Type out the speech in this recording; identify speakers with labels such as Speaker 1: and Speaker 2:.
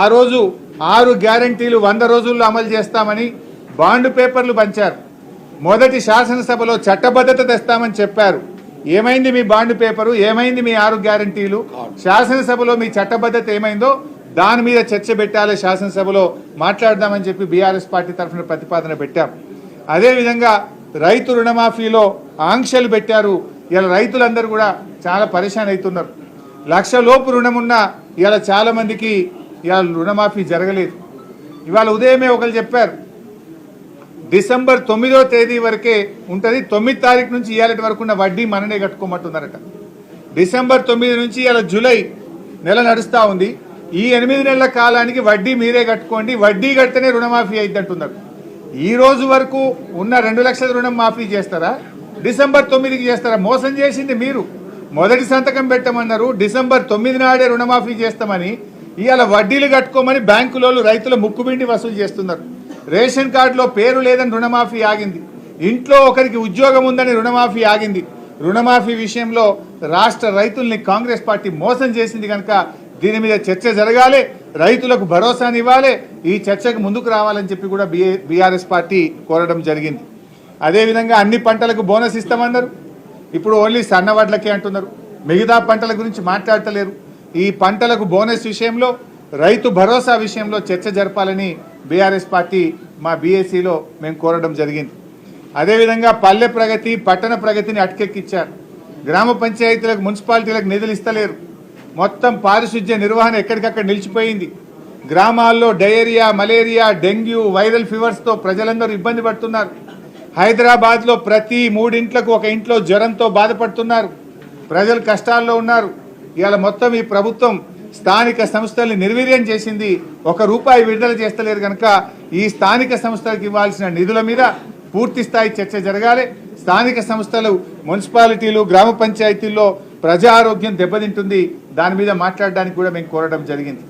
Speaker 1: ఆ రోజు ఆరు గ్యారంటీలు వంద రోజుల్లో అమలు చేస్తామని బాండ్ పేపర్లు పంచారు. మొదటి శాసనసభలో చట్టబద్ధత తెస్తామని చెప్పారు. ఏమైంది మీ బాండ్ పేపరు? ఏమైంది మీ ఆరు గ్యారంటీలు? శాసనసభలో మీ చట్టబద్ధత ఏమైందో దాని మీద చర్చ పెట్టాలి. శాసనసభలో మాట్లాడదామని చెప్పి బీఆర్ఎస్ పార్టీ తరఫున ప్రతిపాదన పెట్టాం. అదేవిధంగా రైతు రుణమాఫీలో ఆంక్షలు పెట్టారు. ఇలా రైతులందరూ కూడా చాలా పరేషాన్ అవుతున్నారు. లక్ష లోపు రుణం ఉన్న ఇలా చాలా మందికి ఇవాళ రుణమాఫీ జరగలేదు. ఇవాళ ఉదయమే ఒకరు చెప్పారు డిసెంబర్ తొమ్మిదో తేదీ వరకే ఉంటుంది తొమ్మిది తారీఖు నుంచి ఇవాళ వరకు ఉన్న వడ్డీ మననే కట్టుకోమంటున్నారట. డిసెంబర్ తొమ్మిది నుంచి ఇలా జూలై నెల నడుస్తూ ఉంది. ఈ ఎనిమిది నెలల కాలానికి వడ్డీ మీరే కట్టుకోండి వడ్డీ కడితేనే రుణమాఫీ అయింది అంటున్నారు ఈ రోజు వరకు ఉన్న రెండు లక్షల రుణం మాఫీ చేస్తారా? డిసెంబర్ తొమ్మిదికి చేస్తారా? మోసం చేసింది మీరు. మొదటి సంతకం పెట్టమన్నారు డిసెంబర్ తొమ్మిది నాడే రుణమాఫీ చేస్తామని ఇవాళ వడ్డీలు కట్టుకోమని బ్యాంకులోళ్ళు రైతుల ముక్కుబిండి వసూలు చేస్తున్నారు. రేషన్ కార్డులో పేరు లేదని రుణమాఫీ ఆగింది. ఇంట్లో ఒకరికి ఉద్యోగం ఉందని రుణమాఫీ ఆగింది. రుణమాఫీ విషయంలో రాష్ట్ర రైతుల్ని కాంగ్రెస్ పార్టీ మోసం చేసింది కనుక దీని మీద చర్చ జరగాలి రైతులకు భరోసానివ్వాలి ఈ చర్చకు ముందుకు రావాలని చెప్పి కూడా బీఆర్ఎస్ పార్టీ కోరడం జరిగింది. అదేవిధంగా అన్ని పంటలకు బోనస్ ఇస్తామన్నారు. ఇప్పుడు ఓన్లీ సన్నవాడ్లకే అంటున్నారు. మిగతా పంటల గురించి మాట్లాడతలేరు. ఈ పంటలకు బోనస్ విషయంలో రైతు భరోసా విషయంలో చర్చ జరపాలని బీఆర్ఎస్ పార్టీ మా బీఏసీలో మేము కోరడం జరిగింది. అదేవిధంగా పల్లె ప్రగతి పట్టణ ప్రగతిని అటకెక్కిచ్చారు. గ్రామ పంచాయతీలకు మున్సిపాలిటీలకు నిధులు ఇస్తలేరు. మొత్తం పారిశుధ్య నిర్వహణ ఎక్కడికక్కడ నిలిచిపోయింది. గ్రామాల్లో డయేరియా మలేరియా డెంగ్యూ వైరల్ ఫీవర్స్తో ప్రజలందరూ ఇబ్బంది పడుతున్నారు. హైదరాబాద్లో ప్రతి మూడింట్లకు ఒక ఇంట్లో జ్వరంతో బాధపడుతున్నారు. ప్రజలు కష్టాల్లో ఉన్నారు. ఇవాళ మొత్తం ఈ ప్రభుత్వం స్థానిక సంస్థల్ని నిర్వీర్యం చేసింది ఒక రూపాయి విడుదల చేస్తలేరు కనుక ఈ స్థానిక సంస్థలకు ఇవ్వాల్సిన నిధుల మీద పూర్తి స్థాయి చర్చ జరగాలి. స్థానిక సంస్థలు మున్సిపాలిటీలు గ్రామ పంచాయతీల్లో ప్రజా ఆరోగ్యం దెబ్బతింటుంది. దాని మీద మాట్లాడడానికి కూడా మేము కోరడం జరిగింది.